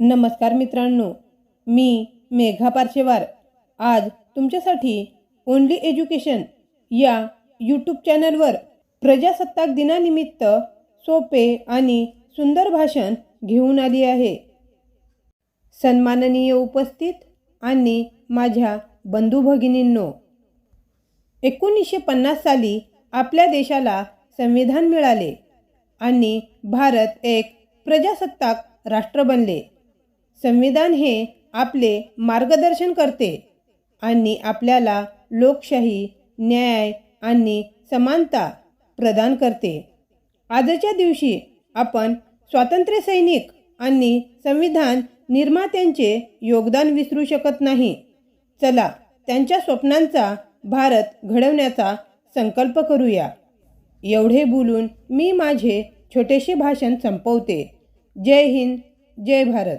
नमस्कार मित्रांनो मी मेघा पार्शेवार. आज तुमच्यासाठी ओनली एज्युकेशन या यूट्यूब चॅनलवर प्रजासत्ताक दिनानिमित्त सोपे आणि सुंदर भाषण घेऊन आली आहे. सन्माननीय उपस्थित आणि माझ्या बंधू भगिनींनो एकोणीसशे पन्नास साली आपल्या देशाला संविधान मिळाले आणि भारत एक प्रजासत्ताक राष्ट्र बनले. संविधान हे आपले मार्गदर्शन करते आणि आपल्याला लोकशाही न्याय आणि समानता प्रदान करते. आजच्या दिवशी आपण स्वातंत्र्य सैनिक आणि संविधान निर्मात्यांचे योगदान विसरू शकत नाही. चला त्यांच्या स्वप्नांचा भारत घडवण्याचा संकल्प करूया. एवढे बोलून मी माझे छोटेसे भाषण संपवते. जय हिंद जय भारत.